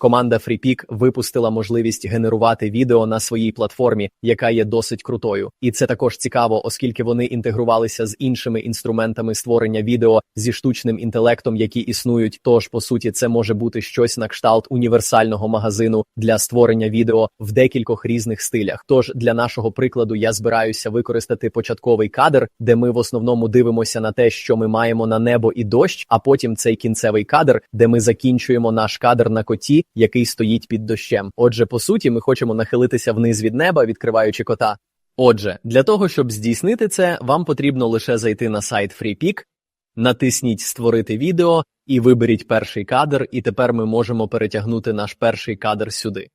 команда FreePic випустила можливість генерувати відео на своїй платформі, яка є досить крутою. І це також цікаво, оскільки вони інтегрувалися з іншими інструментами створення відео зі штучним інтелектом, які існують. Тож, по суті, це може бути щось на кшталт універсального магазину для створення відео в декількох різних стилях. Тож для нашого прикладу я збираюся використати початковий кадр, де ми в основному дивимося на те, що ми маємо на небо і дощ, а потім цей кінцевий кадр, де ми закінчуємо наш кадр на коті, який стоїть під дощем. Отже, по суті, ми хочемо нахилитися вниз від неба, відкриваючи кота. Отже, для того, щоб здійснити це, вам потрібно лише зайти на сайт FreePic, натисніть Створити відео і виберіть перший кадр, і тепер ми можемо перетягнути наш перший кадр сюди.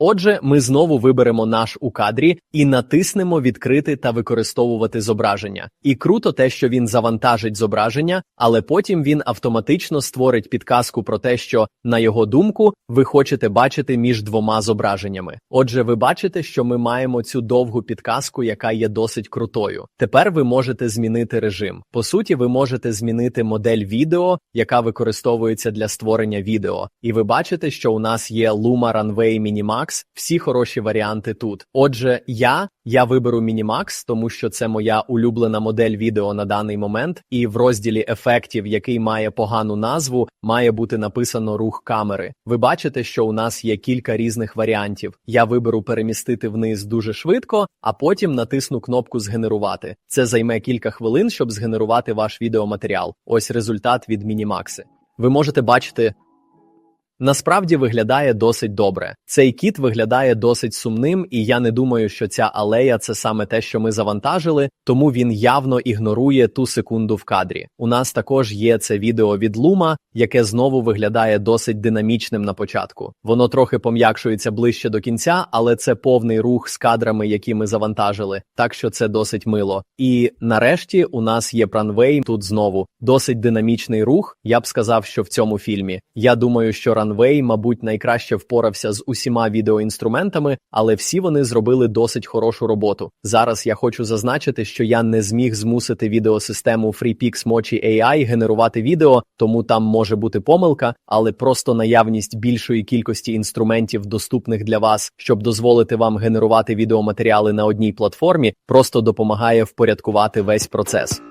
Отже, ми знову виберемо наш у кадрі і натиснемо Відкрити та використовувати зображення. І круто те, що він завантажить зображення, але потім він автоматично створить підказку про те, що, на його думку, ви хочете бачити між двома зображеннями. Отже, ви бачите, що ми маємо цю довгу підказку, яка є досить крутою. Тепер ви можете змінити режим. По суті, ви можете змінити модель відео, яка використовується для створення відео. І ви бачите, що у нас є Luma Runway Minimax, всі хороші варіанти тут. Отже, я, я виберу Minimax, тому що це моя улюблена модель відео на даний момент, і в розділі ефектів, який має погану назву, має бути написано рух камери. Ви бачите, що у нас є кілька різних варіантів. Я виберу перемістити вниз дуже швидко, а потім натисну кнопку Згенерувати. Це займе кілька хвилин, щоб згенерувати ваш відеоматеріал. Ось результат від Мінімакси. Ви можете бачити. Насправді виглядає досить добре. Цей кіт виглядає досить сумним, і я не думаю, що ця алея це саме те, що ми завантажили, тому він явно ігнорує ту секунду в кадрі. У нас також є це відео від Лума, яке знову виглядає досить динамічним на початку. Воно трохи пом'якшується ближче до кінця, але це повний рух з кадрами, які ми завантажили, так що це досить мило. І нарешті у нас є пранвей тут знову досить динамічний рух. Я б сказав, що в цьому фільмі. Я думаю, що Runway, мабуть, найкраще впорався з усіма відеоінструментами, але всі вони зробили досить хорошу роботу. Зараз я хочу зазначити, що я не зміг змусити відеосистему FreePix Mochi AI генерувати відео, тому там може бути помилка, але просто наявність більшої кількості інструментів, доступних для вас, щоб дозволити вам генерувати відеоматеріали на одній платформі, просто допомагає впорядкувати весь процес.